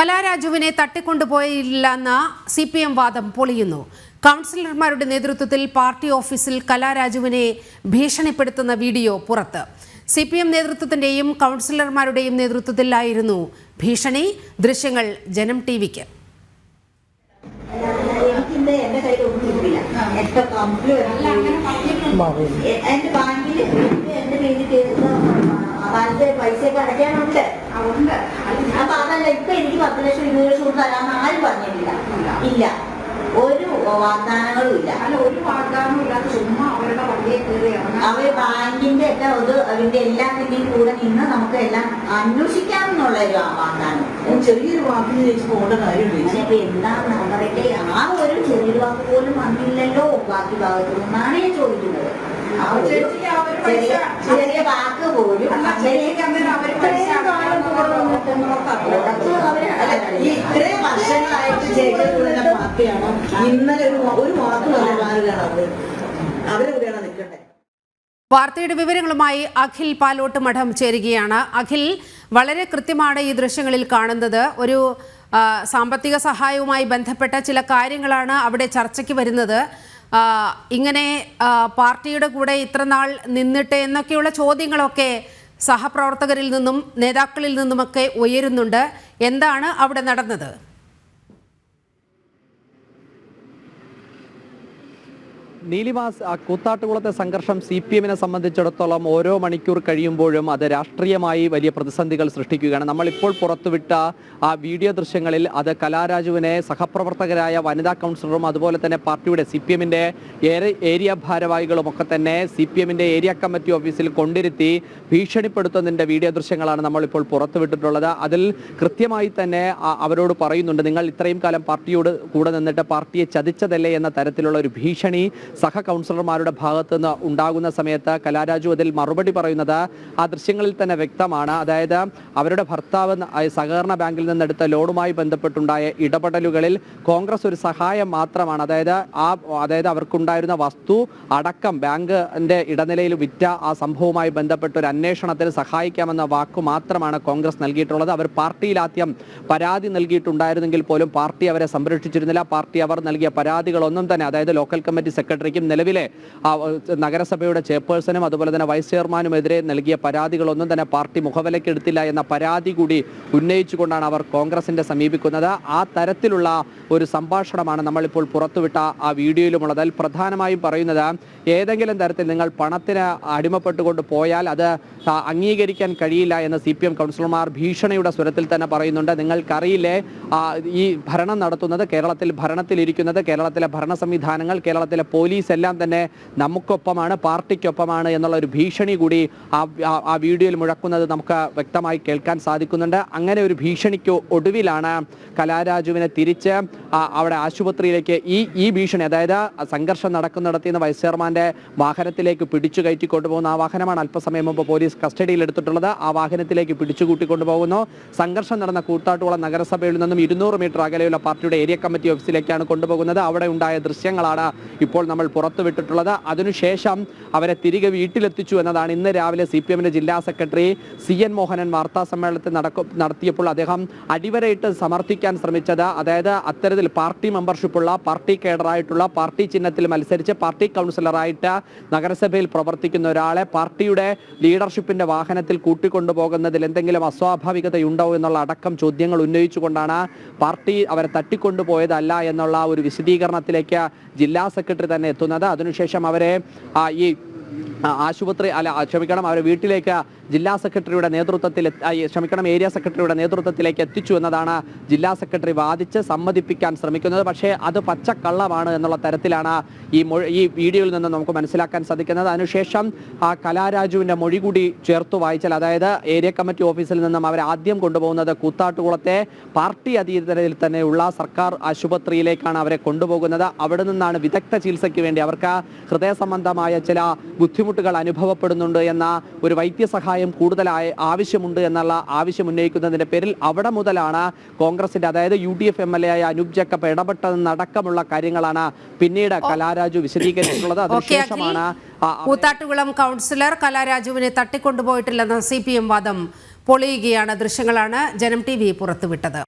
കലാരാജുവിനെ തട്ടിക്കൊണ്ടുപോയില്ലെന്ന C P M വാദം പൊളിയുന്നു. കൗൺസിലർമാരുടെ നേതൃത്വത്തിൽ പാർട്ടി ഓഫീസിൽ കലാരാജുവിനെ ഭീഷണിപ്പെടുത്തുന്ന വീഡിയോ പുറത്ത്. സി പി എം നേതൃത്വത്തിന്റെയും കൗൺസിലർമാരുടെയും നേതൃത്വത്തിലായിരുന്നു ഭീഷണി. ദൃശ്യങ്ങൾ ജനം ടി വിക്ക് പൈസ അടയ്ക്കാനുണ്ട്. അപ്പൊ അതല്ല ഇപ്പൊ എനിക്ക് പത്ത് ലക്ഷം ഇരുപത് ലക്ഷം കൊടുത്ത് തരാമെന്ന് ആരും പറഞ്ഞിട്ടില്ല. ഇല്ല. ഒരു വാഗ്ദാനങ്ങളും ഇല്ല. അല്ല ഒരു വാഗ്ദാനവും ഇല്ലാതെ ചുമ്മാ അവരുടെ വണ്ടിയെ കയറി അവർ ബാങ്കിന്റെ ഒക്കെ ഒരു അതിന്റെ എല്ലാത്തിന്റെയും കൂടെ നിന്ന് നമുക്ക് എല്ലാം അന്വേഷിക്കാമെന്നുള്ള ഒരു വാഗ്ദാനം. ചെറിയൊരു വാക്കിന് ചേച്ചി പോകേണ്ട കാര്യമില്ല ഇപ്പൊ എന്താണ് അവരുടെ ആ ഒരു ചെറിയൊരു വാക്ക് പോലും വന്നില്ലല്ലോ ബാക്കി ഭാഗത്തു നിന്നാണ് ഞാൻ ചോദിക്കുന്നത്. ചെറിയ വാക്ക് പോലും അവർ പൈസ ഇത്രയും കാലം കൂടെ വന്നിട്ട് അവർക്ക് അവർ അല്ല, ഈ ഇത്രയും വർഷങ്ങളായിട്ട് ചേച്ചിയുടെ പാർട്ടിയാണോ ഇന്നലെ ഒരു ഒരു വാക്ക് പറഞ്ഞ മാറുകയാണ് അവർ വാർത്തയുടെ വിവരങ്ങളുമായി അഖിൽ പാലോട്ട് മഠം ചേരുകയാണ്. അഖിൽ വളരെ കൃത്യമാണ് ഈ ദൃശ്യങ്ങളിൽ കാണുന്നത്. ഒരു സാമ്പത്തിക സഹായവുമായി ബന്ധപ്പെട്ട ചില കാര്യങ്ങളാണ് അവിടെ ചർച്ചയ്ക്ക് വരുന്നത്. ഇങ്ങനെ പാർട്ടിയുടെ കൂടെ ഇത്ര നാൾ നിന്നിട്ട് എന്നൊക്കെയുള്ള ചോദ്യങ്ങളൊക്കെ സഹപ്രവർത്തകരിൽ നിന്നും നേതാക്കളിൽ നിന്നുമൊക്കെ ഉയരുന്നുണ്ട്. എന്താണ് അവിടെ നടന്നത്? നീലിമാസ് കൂത്താട്ടുകുളത്തെ സംഘർഷം സി പി എമ്മിനെ സംബന്ധിച്ചിടത്തോളം ഓരോ മണിക്കൂർ കഴിയുമ്പോഴും അത് രാഷ്ട്രീയമായി വലിയ പ്രതിസന്ധികൾ സൃഷ്ടിക്കുകയാണ്. നമ്മളിപ്പോൾ പുറത്തുവിട്ട ആ വീഡിയോ ദൃശ്യങ്ങളിൽ അത് കലാരാജുവിനെ സഹപ്രവർത്തകരായ വനിതാ കൗൺസിലറും അതുപോലെ തന്നെ പാർട്ടിയുടെ സി പി എമ്മിന്റെ ഏരിയ ഭാരവാഹികളും ഒക്കെ തന്നെ സി പി എമ്മിന്റെ ഏരിയ കമ്മിറ്റി ഓഫീസിൽ കൊണ്ടിരുത്തി ഭീഷണിപ്പെടുത്തുന്നതിന്റെ വീഡിയോ ദൃശ്യങ്ങളാണ് നമ്മളിപ്പോൾ പുറത്തുവിട്ടിട്ടുള്ളത്. അതിൽ കൃത്യമായി തന്നെ അവരോട് പറയുന്നുണ്ട് നിങ്ങൾ ഇത്രയും കാലം പാർട്ടിയോട് കൂടെ നിന്നിട്ട് പാർട്ടിയെ ചതിച്ചതല്ലേ? എന്ന തരത്തിലുള്ള ഒരു ഭീഷണി സഹ കൗൺസിലർമാരുടെ ഭാഗത്തു നിന്ന് ഉണ്ടാകുന്ന സമയത്ത് കലാരാജു അതിൽ മറുപടി പറയുന്നത് ആ ദൃശ്യങ്ങളിൽ തന്നെ വ്യക്തമാണ്. അതായത് അവരുടെ ഭർത്താവ് സഹകരണ ബാങ്കിൽ നിന്നെടുത്ത ലോണുമായി ബന്ധപ്പെട്ടുണ്ടായ ഇടപെടലുകളിൽ കോൺഗ്രസ് ഒരു സഹായം മാത്രമാണ്. അതായത് ആ അതായത് അവർക്കുണ്ടായിരുന്ന വസ്തു അടക്കം ബാങ്കിന്റെ ഇടനിലയിൽ വിറ്റ ആ സംഭവവുമായി ബന്ധപ്പെട്ട ഒരു അന്വേഷണത്തിന് സഹായിക്കാമെന്ന വാക്ക് മാത്രമാണ് കോൺഗ്രസ് നൽകിയിട്ടുള്ളത്. അവർ പാർട്ടിയിൽ ആദ്യം പരാതി നൽകിയിട്ടുണ്ടായിരുന്നെങ്കിൽ പോലും പാർട്ടി അവരെ സംരക്ഷിച്ചിരുന്നില്ല. പാർട്ടി അവർ നൽകിയ പരാതികളൊന്നും തന്നെ അതായത് ലോക്കൽ കമ്മിറ്റി സെക്രട്ടറിക്കും നിലവിലെ നഗരസഭയുടെ ചെയർപേഴ്സണും അതുപോലെ തന്നെ വൈസ് ചെയർമാനുമെതിരെ നൽകിയ പരാതികളൊന്നും തന്നെ പാർട്ടി മുഖവിലക്കെടുത്തില്ല എന്ന പരാതി കൂടി ഉന്നയിച്ചുകൊണ്ടാണ് അവർ കോൺഗ്രസിന്റെ സമീപിക്കുന്നത്. ആ തരത്തിലുള്ള ഒരു സംഭാഷണമാണ് നമ്മളിപ്പോൾ പുറത്തുവിട്ട ആ വീഡിയോയിലുമുള്ളത്. അതിൽ പ്രധാനമായും പറയുന്നത് ഏതെങ്കിലും തരത്തിൽ നിങ്ങൾ പണത്തിന് അടിമപ്പെട്ടുകൊണ്ട് പോയാൽ അത് അംഗീകരിക്കാൻ കഴിയില്ല എന്ന് സി പി എം കൗൺസിലർമാർ ഭീഷണിയുടെ സ്വരത്തിൽ തന്നെ പറയുന്നുണ്ട്. നിങ്ങൾക്കറിയില്ലേ ഈ ഭരണം നടത്തുന്നത് കേരളത്തിൽ ഭരണത്തിലിരിക്കുന്നത് കേരളത്തിലെ ഭരണ സംവിധാനങ്ങൾ കേരളത്തിലെ പോലീസ് എല്ലാം തന്നെ നമുക്കൊപ്പമാണ് പാർട്ടിക്കൊപ്പമാണ് എന്നുള്ള ഒരു ഭീഷണി കൂടി ആ വീഡിയോയിൽ മുഴക്കുന്നത് നമുക്ക് വ്യക്തമായി കേൾക്കാൻ സാധിക്കുന്നുണ്ട്. അങ്ങനെ ഒരു ഭീഷണിക്ക് ഒടുവിലാണ് കലാരാജുവിനെ തിരിച്ച് അവിടെ ആശുപത്രിയിലേക്ക് ഈ ഈ ഭീഷണി അതായത് സംഘർഷം നടക്കുന്നിടത്ത് നിന്ന് വൈസ് ചെയർമാന്റെ വാഹനത്തിലേക്ക് പിടിച്ചു കയറ്റി കൊണ്ടുപോകുന്ന ആ വാഹനമാണ് അല്പസമയം മുമ്പ് പോലീസ് കസ്റ്റഡിയിൽ എടുത്തിട്ടുള്ളത്. ആ വാഹനത്തിലേക്ക് പിടിച്ചു കൂട്ടിക്കൊണ്ടുപോകുന്നു സംഘർഷം നടന്ന കൂത്താട്ടുകുളം നഗരസഭയിൽ നിന്നും ഇരുന്നൂറ് മീറ്റർ അകലെയുള്ള പാർട്ടിയുടെ ഏരിയ കമ്മിറ്റി ഓഫീസിലേക്കാണ് കൊണ്ടുപോകുന്നത്. അവിടെ ഉണ്ടായ ദൃശ്യങ്ങളാണ് ഇപ്പോൾ നമ്മൾ പുറത്തുവിട്ടിട്ടുള്ളത്. അതിനുശേഷം അവരെ തിരികെ വീട്ടിലെത്തിച്ചു എന്നതാണ് ഇന്ന് രാവിലെ സി പി എമ്മിന്റെ ജില്ലാ സെക്രട്ടറി സി എൻ മോഹനൻ വാർത്താ സമ്മേളനത്തിൽ നടക്കും നടത്തിയപ്പോൾ അദ്ദേഹം അടിവരയിട്ട് സമർത്ഥിക്കാൻ ശ്രമിച്ചത്. അതായത് അത്തരത്തിൽ പാർട്ടി മെമ്പർഷിപ്പുള്ള പാർട്ടി കേഡറായിട്ടുള്ള പാർട്ടി ചിഹ്നത്തിൽ മത്സരിച്ച് പാർട്ടി കൗൺസിലറായിട്ട് നഗരസഭയിൽ പ്രവർത്തിക്കുന്ന ഒരാളെ പാർട്ടിയുടെ ലീഡർഷിപ്പിന്റെ വാഹനത്തിൽ കൂട്ടിക്കൊണ്ടുപോകുന്നതിൽ എന്തെങ്കിലും അസ്വാഭാവികതയുണ്ടോ എന്നുള്ള അടക്കം ചോദ്യങ്ങൾ ഉന്നയിച്ചുകൊണ്ടാണ് പാർട്ടി അവരെ തട്ടിക്കൊണ്ടുപോയതല്ല എന്നുള്ള ഒരു വിശദീകരണത്തിലേക്ക് ജില്ലാ സെക്രട്ടറി തന്നെ എത്തുന്നത് അതിനുശേഷം അവരെ ഈ ആശുപത്രി അല്ല ക്ഷമിക്കണം അവരെ വീട്ടിലേക്ക് ജില്ലാ സെക്രട്ടറിയുടെ നേതൃത്വത്തിൽ ക്ഷമിക്കണം ഏരിയ സെക്രട്ടറിയുടെ നേതൃത്വത്തിലേക്ക് എത്തിച്ചു എന്നതാണ് ജില്ലാ സെക്രട്ടറി വാദിച്ച് സമ്മതിപ്പിക്കാൻ ശ്രമിക്കുന്നത്. പക്ഷേ അത് പച്ചക്കള്ളമാണ് എന്നുള്ള തരത്തിലാണ് ഈ ഈ വീഡിയോയിൽ നിന്ന് നമുക്ക് മനസ്സിലാക്കാൻ സാധിക്കുന്നത്. അതിനുശേഷം ആ കലാരാജുവിന്റെ മൊഴി കൂടി ചേർത്ത് വായിച്ചാൽ അതായത് ഏരിയ കമ്മിറ്റി ഓഫീസിൽ നിന്നും അവർ ആദ്യം കൊണ്ടുപോകുന്നത് കൂത്താട്ടുകുളത്തെ പാർട്ടി അതീതരയിൽ തന്നെയുള്ള സർക്കാർ ആശുപത്രിയിലേക്കാണ് അവരെ കൊണ്ടുപോകുന്നത്. അവിടെ നിന്നാണ് വിദഗ്ധ ചികിത്സയ്ക്ക് വേണ്ടി അവർക്ക് ഹൃദയ സംബന്ധമായ ചില ബുദ്ധിമുട്ടുകൾ അനുഭവപ്പെടുന്നുണ്ട് എന്ന ഒരു വൈദ്യസഹായം കൂടുതലായി ആവശ്യമുണ്ട് എന്നുള്ള ആവശ്യം ഉന്നയിക്കുന്നതിന്റെ പേരിൽ അവിടെ മുതലാണ് കോൺഗ്രസിന്റെ അതായത് U D F M L A ആയ അനൂപ് ജേക്കബ് ഇടപെട്ടതെന്നടക്കമുള്ള കാര്യങ്ങളാണ് പിന്നീട് കലാരാജു വിശദീകരിച്ചിട്ടുള്ളത്. അതിനുശേഷമാണ് കൂത്താട്ടുകുളം കൗൺസിലർ കലാരാജുവിനെ തട്ടിക്കൊണ്ടുപോയിട്ടില്ലെന്ന സി പി എം വാദം പൊളിയുകയാണ്. ദൃശ്യങ്ങളാണ് ജനം ടി വി പുറത്തുവിട്ടത്.